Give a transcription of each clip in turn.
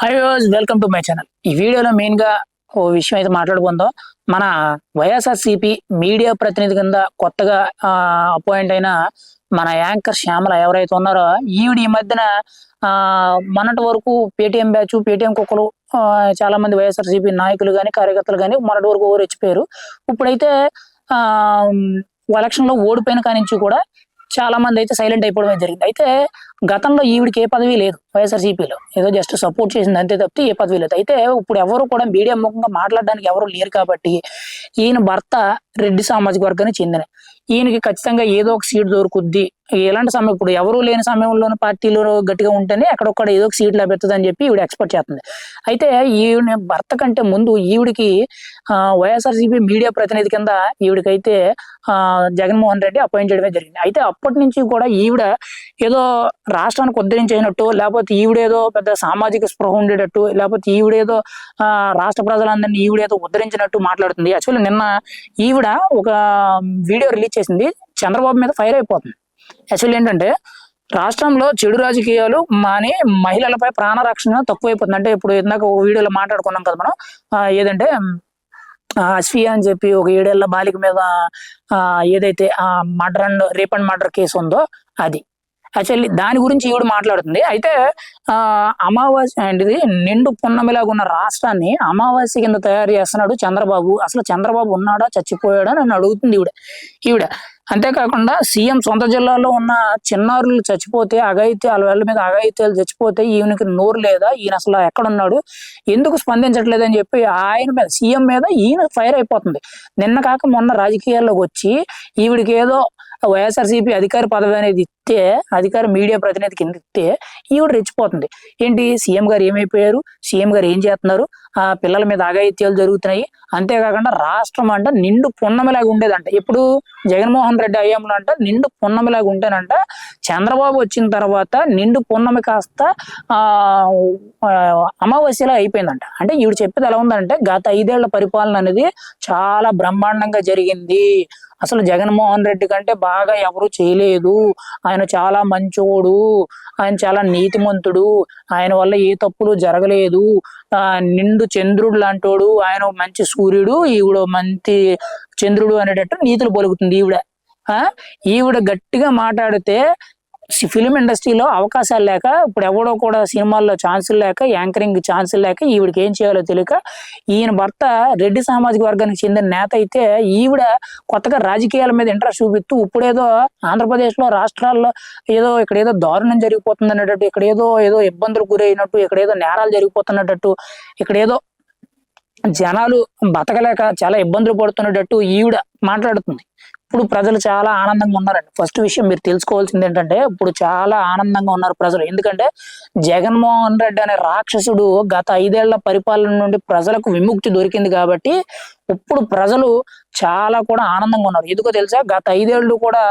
Hi welcome to my channel ఈ వీడియోలో మెయిన్గా ఓ విషయం అయితే మాట్లాడుకుందాం. మన వైఎస్ఆర్సిపి మీడియా ప్రతినిధి కింద కొత్తగా అపాయింట్ అయిన మన యాంకర్ శ్యామల ఎవరైతే ఉన్నారో ఈవిడ ఈ మధ్యన ఆ మొన్నటి వరకు పేటిఎం బ్యాచ్ పేటిఎం కుక్కలు చాలా మంది వైఎస్ఆర్సీపీ నాయకులు కానీ కార్యకర్తలు కానీ మొన్నటి వరకు ఊరు ఇచ్చిపోయారు. ఇప్పుడైతే ఆ లో ఓడిపోయిన కానించి కూడా చాలా మంది అయితే సైలెంట్ అయిపోవడం జరిగింది. అయితే గతంలో ఈవిడికి ఏ పదవి లేదు వైఎస్ఆర్సీపీలో. ఏదో జస్ట్ సపోర్ట్ చేసింది అంతే తప్పితే ఏ పదవి లేదు. అయితే ఇప్పుడు ఎవరు కూడా మీడియా ముఖంగా మాట్లాడడానికి ఎవరు లేరు కాబట్టి ఈయన భర్త రెడ్డి సామాజిక వర్గానికి చెందిన. ఈయనకి ఖచ్చితంగా ఏదో ఒక సీట్ దొరుకుద్ది. ఎలాంటి సమయం? ఇప్పుడు ఎవరు లేని సమయంలోని పార్టీలో గట్టిగా ఉంటేనే అక్కడొక్కడ ఏదో ఒక సీట్ లభిస్తుంది అని చెప్పి ఈవిడ ఎక్స్పెక్ట్ చేస్తుంది. అయితే ఈవిడ భర్త కంటే ముందు ఈవిడికి వైఎస్ఆర్సీపీ మీడియా ప్రతినిధి కింద ఈవిడికైతే ఆ, జగన్మోహన్ రెడ్డి అపాయింట్ చేయడమే జరిగింది. అయితే అప్పటి నుంచి కూడా ఈవిడ ఏదో రాష్ట్రానికి ఉద్ధరించేసినట్టు లేకపోతే ఈవిడేదో పెద్ద సామాజిక స్పృహ ఉండేటట్టు లేకపోతే ఈవిడేదో ఆ, రాష్ట్ర ప్రజలందరినీ ఈవిడేదో ఉద్ధరించినట్టు మాట్లాడుతుంది. యాక్చువల్లీ నిన్న ఈవిడ ఒక వీడియో రిలీజ్ చేసింది చంద్రబాబు మీద ఫైర్ అయిపోతుంది. యాక్చువల్లీ ఏంటంటే రాష్ట్రంలో చెడు రాజకీయాలు మాని మహిళలపై ప్రాణరక్షణ తక్కువైపోతుంది. అంటే ఇప్పుడు ఇందాక ఒక వీడియోలో మాట్లాడుకున్నాం కదా మనం ఏదంటే ఆ, అస్ఫియా అని చెప్పి ఒక ఏడేళ్ళ బాలిక మీద ఆ, ఏదైతే ఆ murder and rape and murder case ఉందో అది. యాక్చువల్లీ దాని గురించి ఈవిడ మాట్లాడుతుంది. అయితే ఆ అమావాస్య ఇది నిండు పున్నమిలాగా ఉన్న రాష్ట్రాన్ని అమావాస్య కింద తయారు చేస్తున్నాడు చంద్రబాబు. అసలు చంద్రబాబు ఉన్నాడా చచ్చిపోయాడా నన్ను అడుగుతుంది ఈవిడ. ఈవిడ అంతేకాకుండా సీఎం సొంత జిల్లాలో ఉన్న చిన్నారులు చచ్చిపోతే అఘాయిత్యాలు వాళ్ళ మీద అఘాయిత్యాలు చచ్చిపోతే ఈయనకి నోరు లేదా ఈయన అసలు ఎక్కడున్నాడు ఎందుకు స్పందించట్లేదు అని చెప్పి ఆయన మీద సీఎం మీద ఈయన ఫైర్ అయిపోతుంది. నిన్న కాక మొన్న రాజకీయాల్లోకి వచ్చి ఈవిడికి ఏదో వైఎస్ఆర్సీపీ అధికార పదవి అనేది ఇస్తే అధికార మీడియా ప్రతినిధి కింద ఇస్తే ఈవిడ రెచ్చిపోతుంది. ఏంటి? సీఎం గారు ఏమైపోయారు? సీఎం గారు ఏం చేస్తున్నారు? పిల్లల మీద ఆగాయిత్యాలు జరుగుతున్నాయి. అంతేకాకుండా రాష్ట్రం అంట నిండు పున్నమిలాగా ఉండేదంట. ఇప్పుడు జగన్మోహన్ రెడ్డి అయ్యాములు అంట నిండు పున్నమిలాగా ఉంటేనంట చంద్రబాబు వచ్చిన తర్వాత నిండు పున్నమి కాస్త ఆ అమావాస్యలా అయిపోయిందంట. అంటే ఈవిడ చెప్పేది ఎలా ఉందంటే గత ఐదేళ్ళ పరిపాలన అనేది చాలా బ్రహ్మాండంగా జరిగింది. అసలు జగన్మోహన్ రెడ్డి కంటే బాగా ఎవరు చేయలేదు. ఆయన చాలా మంచోడు. ఆయన చాలా నీతిమంతుడు. ఆయన వల్ల ఏ తప్పులు జరగలేదు. ఆ నిండు చంద్రుడు లాంటోడు ఆయన మంచి సూర్యుడు ఈవిడ మంచి చంద్రుడు అనేటట్టు నీతులు పలుకుతుంది ఈవిడ. ఆ? ఈవిడ గట్టిగా మాట్లాడితే ఫిలిం ఇండస్ట్రీలో అవకాశాలు లేక ఇప్పుడు ఎవడో కూడా సినిమాల్లో ఛాన్సులు లేక యాంకరింగ్ ఛాన్సులు లేక ఈవిడికి ఏం చేయాలో తెలియక ఈయన భర్త రెడ్డి సామాజిక వర్గానికి చెందిన నేత అయితే ఈవిడ కొత్తగా రాజకీయాల మీద ఇంట్రెస్ట్ చూపిస్తూ ఇప్పుడేదో ఆంధ్రప్రదేశ్లో రాష్ట్రాల్లో ఏదో ఇక్కడ ఏదో దారుణం జరిగిపోతుంది అనేటట్టు ఇక్కడ ఏదో ఏదో ఇబ్బందులు గురైనట్టు ఇక్కడ ఏదో నేరాలు జరిగిపోతున్నట్టు ఇక్కడ ఏదో జనాలు బతకలేక చాలా ఇబ్బందులు పడుతున్నట్టు ఈవిడ మాట్లాడుతుంది. ఇప్పుడు ప్రజలు చాలా ఆనందంగా ఉన్నారండి. ఫస్ట్ విషయం మీరు తెలుసుకోవాల్సింది ఏంటంటే ఇప్పుడు చాలా ఆనందంగా ఉన్నారు ప్రజలు. ఎందుకంటే జగన్మోహన్ రెడ్డి అనే రాక్షసుడు గత ఐదేళ్ళ పరిపాలన నుండి ప్రజలకు విముక్తి దొరికింది కాబట్టి ఇప్పుడు ప్రజలు చాలా కూడా ఆనందంగా ఉన్నారు. ఎందుకో తెలుసా? గత ఐదేళ్ళు కూడా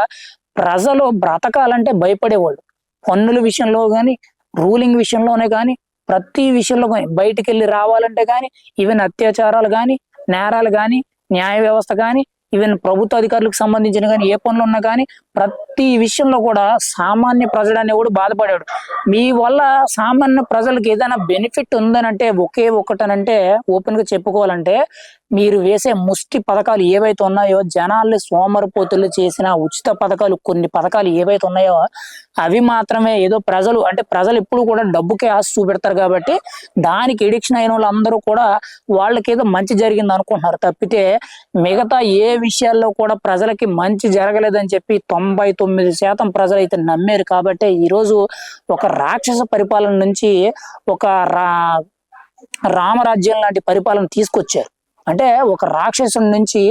ప్రజలు బ్రతకాలంటే భయపడేవాళ్ళు. పన్నుల విషయంలో కానీ రూలింగ్ విషయంలోనే కానీ ప్రతి విషయంలో కానీ బయటికి వెళ్ళి రావాలంటే కానీ ఈవెన్ అత్యాచారాలు కానీ నేరాలు కానీ న్యాయ వ్యవస్థ కానీ ఈవెన్ ప్రభుత్వ అధికారులకు సంబంధించిన కానీ ఏ పనులు ఉన్నా కానీ ప్రతి విషయంలో కూడా సామాన్య ప్రజలు అనేవాడు బాధపడాడు మీ వల్ల సామాన్య ప్రజలకు ఏదైనా బెనిఫిట్ ఉందనంటే ఒకే ఒకటనంటే ఓపెన్గా చెప్పుకోవాలంటే మీరు వేసే ముష్టి పథకాలు ఏవైతే ఉన్నాయో జనాల్ని సోమరిపోతులు చేసిన ఉచిత పథకాలు కొన్ని పథకాలు ఏవైతే ఉన్నాయో అవి మాత్రమే. ఏదో ప్రజలు అంటే ప్రజలు ఎప్పుడు కూడా డబ్బుకే ఆశ చూపెడతారు కాబట్టి దానికి ఎడిక్షన్ అయిన వాళ్ళందరూ కూడా వాళ్ళకి ఏదో మంచి జరిగింది అనుకుంటున్నారు. తప్పితే మిగతా ఏ విషయాల్లో కూడా ప్రజలకి మంచి జరగలేదని చెప్పి తొంభై తొమ్మిది శాతం ప్రజలు అయితే నమ్మారు కాబట్టి ఈరోజు ఒక రాక్షస పరిపాలన నుంచి ఒక రా రామరాజ్యం లాంటి పరిపాలన తీసుకొచ్చారు. అంటే ఒక రాక్షసుడి నుంచి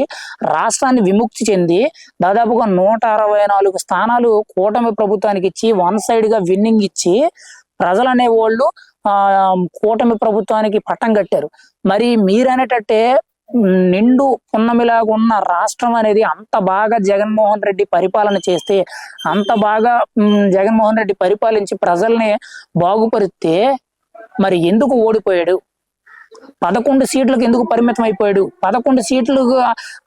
రాష్ట్రాన్ని విముక్తి చెంది దాదాపుగా నూట అరవై నాలుగు స్థానాలు కూటమి ప్రభుత్వానికి ఇచ్చి వన్ సైడ్గా విన్నింగ్ ఇచ్చి ప్రజలు అనేవాళ్ళు ఆ కూటమి ప్రభుత్వానికి పట్టం కట్టారు. మరి మీరనేటట్టే నిండు పున్నమిలాగా ఉన్న రాష్ట్రం అనేది అంత బాగా జగన్మోహన్ రెడ్డి పరిపాలన చేస్తే అంత బాగా జగన్మోహన్ రెడ్డి పరిపాలించి ప్రజల్ని బాగుపరిస్తే మరి ఎందుకు ఓడిపోయాడు? పదకొండు సీట్లకు ఎందుకు పరిమితం అయిపోయాడు? పదకొండు సీట్లు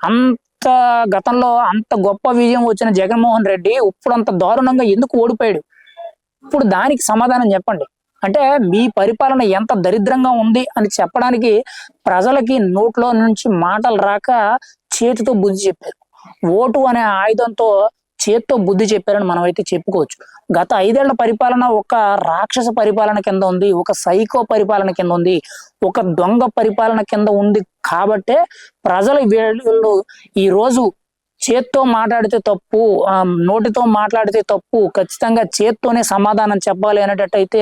అంత గతంలో అంత గొప్ప విజయం వచ్చిన జగన్మోహన్ రెడ్డి ఇప్పుడు అంత దారుణంగా ఎందుకు ఓడిపోయాడు? ఇప్పుడు దానికి సమాధానం చెప్పండి. అంటే మీ పరిపాలన ఎంత దరిద్రంగా ఉంది అని చెప్పడానికి ప్రజలకి నోట్లో నుంచి మాటలు రాక చేతితో బుద్ధి చెప్పారు. ఓటు అనే ఆయుధంతో చేత్తో బుద్ధి చెప్పారని మనం అయితే చెప్పుకోవచ్చు. గత ఐదేళ్ళ పరిపాలన ఒక రాక్షస పరిపాలన కింద ఉంది ఒక సైకో పరిపాలన కింద ఉంది ఒక దొంగ పరిపాలన కింద ఉంది కాబట్టే ప్రజలు వీళ్ళు ఈ రోజు చేత్తో మాట్లాడితే తప్పు నోటితో మాట్లాడితే తప్పు ఖచ్చితంగా చేత్తోనే సమాధానం చెప్పాలి అనేటట్టయితే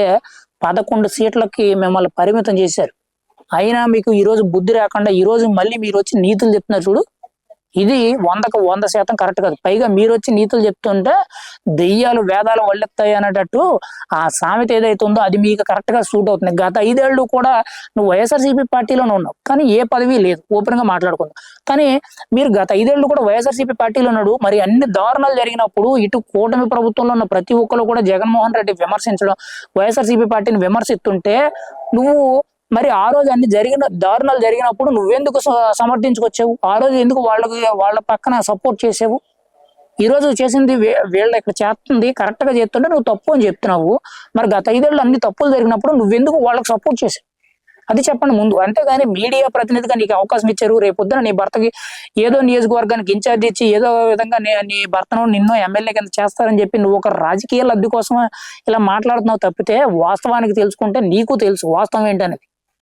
పదకొండు సీట్లకి మిమ్మల్ని పరిమితం చేశారు. అయినా మీకు ఈ రోజు బుద్ధి రాకుండా ఈ రోజు మళ్ళీ మీరు వచ్చి నీతులు చెప్తున్నారు చూడు. ఇది వందకు వంద శాతం కరెక్ట్ కాదు. పైగా మీరు వచ్చి నీతులు చెప్తుంటే దెయ్యాలు వేదాలు వల్లెత్తాయి అనేటట్టు ఆ సామెత ఏదైతే ఉందో అది మీకు కరెక్ట్గా సూట్ అవుతుంది. గత ఐదేళ్ళు కూడా నువ్వు వైఎస్ఆర్సీపీ పార్టీలోనే ఉన్నావు. కానీ ఏ పదవి లేదు. ఓపెన్గా మాట్లాడుకుందాం. కానీ మీరు గత ఐదేళ్ళు కూడా వైఎస్ఆర్సీపీ పార్టీలో ఉన్నాడు. మరి అన్ని దారుణాలు జరిగినప్పుడు ఇటు కూటమి ప్రభుత్వంలో ఉన్న ప్రతి ఒక్కరు కూడా జగన్మోహన్ రెడ్డి విమర్శించడం వైఎస్ఆర్సీపీ పార్టీని విమర్శిస్తుంటే నువ్వు మరి ఆ రోజు అన్ని జరిగిన దారుణాలు జరిగినప్పుడు నువ్వెందుకు సమర్థించుకొచ్చావు? ఆ రోజు ఎందుకు వాళ్ళకి వాళ్ళ పక్కన సపోర్ట్ చేసావు? ఈ రోజు చేసింది వీళ్ళ ఇక్కడ చేస్తుంది కరెక్ట్గా చేస్తుంటే నువ్వు తప్పు అని చెప్తున్నావు. మరి గత ఐదేళ్ళు అన్ని తప్పులు జరిగినప్పుడు నువ్వెందుకు వాళ్ళకి సపోర్ట్ చేసావు? అది చెప్పండి ముందు. అంతేగాని మీడియా ప్రతినిధిగా నీకు అవకాశం ఇచ్చారు. రేపొద్దున నీ భర్తకి ఏదో నియోజకవర్గానికి ఇన్ఛార్జ్ ఇచ్చి ఏదో విధంగా నీ భర్తను నిన్నో ఎమ్మెల్యే కింద చేస్తారని చెప్పి నువ్వు ఒక రాజకీయ లబ్ధి కోసం ఇలా మాట్లాడుతున్నావు తప్పితే వాస్తవానికి తెలుసుకుంటే నీకు తెలుసు వాస్తవం ఏంటనేది.